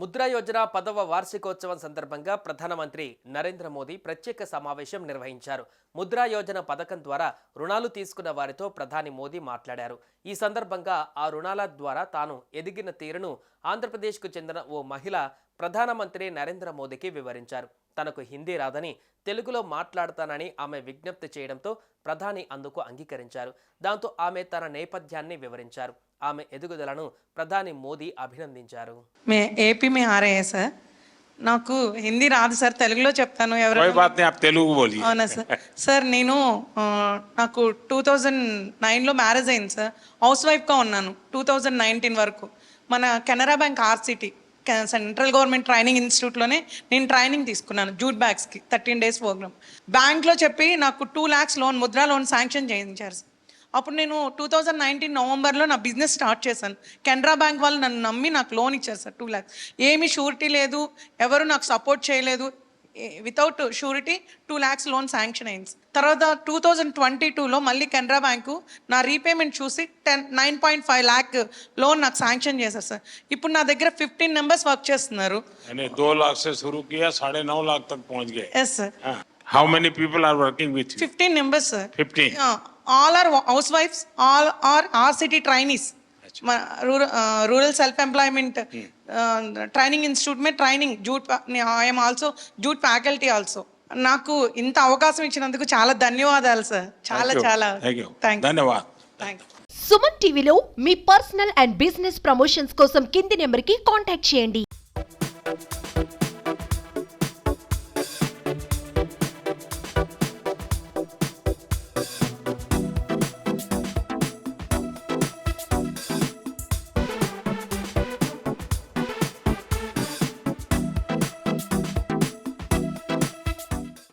ముద్రా యోజన పదవ వార్షికోత్సవం సందర్భంగా ప్రధానమంత్రి నరేంద్ర మోదీ ప్రత్యేక సమావేశం నిర్వహించారు. ముద్రా యోజన పథకం ద్వారా రుణాలు తీసుకున్న వారితో ప్రధాని మోదీ మాట్లాడారు. ఈ సందర్భంగా ఆ రుణాల ద్వారా తాను ఎదిగిన తీరును ఆంధ్రప్రదేశ్కు చెందిన ఓ మహిళ ప్రధానమంత్రి నరేంద్ర మోదీకి వివరించారు. తనకు హిందీ రాదని తెలుగులో మాట్లాడతానని ఆమె విజ్ఞప్తి చేయడంతో ప్రధాని అందుకు అంగీకరించారు. దాంతో ఆమె తన నేపథ్యాన్ని వివరించారు. ఆమె ఎదుగుదలను ప్రధాని మోదీ అభినందించారు. మే ఏపీ మే ఆర్ఏ సార్. నాకు హిందీ రాదు సార్. తెలుగులో చెప్తాను ఎవరైనా తెలుగు అవునా సార్? సార్ నేను నాకు టూ థౌజండ్ నైన్లో మ్యారేజ్ అయింది సార్. హౌస్ వైఫ్గా ఉన్నాను టూ థౌజండ్ నైన్టీన్ వరకు. మన Canara bank RSETI central government training ఇన్స్టిట్యూట్లోనే నేను ట్రైనింగ్ తీసుకున్నాను జూట్ బ్యాగ్స్కి థర్టీన్ డేస్ ప్రోగ్రామ్. బ్యాంక్లో చెప్పి నాకు two lakhs loan Mudra loan sanction చేయించారు అప్పుడు నేను టూ థౌజండ్ నైన్టీన్ నవంబర్లో నా బిజినెస్ స్టార్ట్ చేశాను. కెనరా బ్యాంక్ వాళ్ళు నన్ను నమ్మి నాకు లోన్ ఇచ్చారు సార్ టూ ల్యాక్స్ ఏమీ షూరిటీ లేదు ఎవరు నాకు సపోర్ట్ చేయలేదు. Without surety two lakhs loan sanction అయింది. తర్వాత టూ థౌజండ్ ట్వంటీ టూలో మళ్ళీ కెనరా బ్యాంకు నా రీపేమెంట్ చూసి ten nine point five lakh loan నాకు శాంక్షన్ చేశారు సార్. ఇప్పుడు నా దగ్గర ఫిఫ్టీన్ మెంబర్స్ వర్క్ చేస్తున్నారు. దో నౌ లాక్ తక్ yes sir how many people are working with fifteen members sir fifteen all are house wives all are RSETI trainees rural self employment training institute May training jute I'm also jute faculty also నాకు ఇంత అవకాశం ఇచ్చినందుకు చాలా ధన్యవాదాలు sir చాలా చాలా ధన్యవాదాలు. సుమన్ టీవీలో మీ పర్సనల్ అండ్ బిజినెస్ ప్రమోషన్స్ కోసం కింది నెంబర్కి కాంటాక్ట్ చేయండి.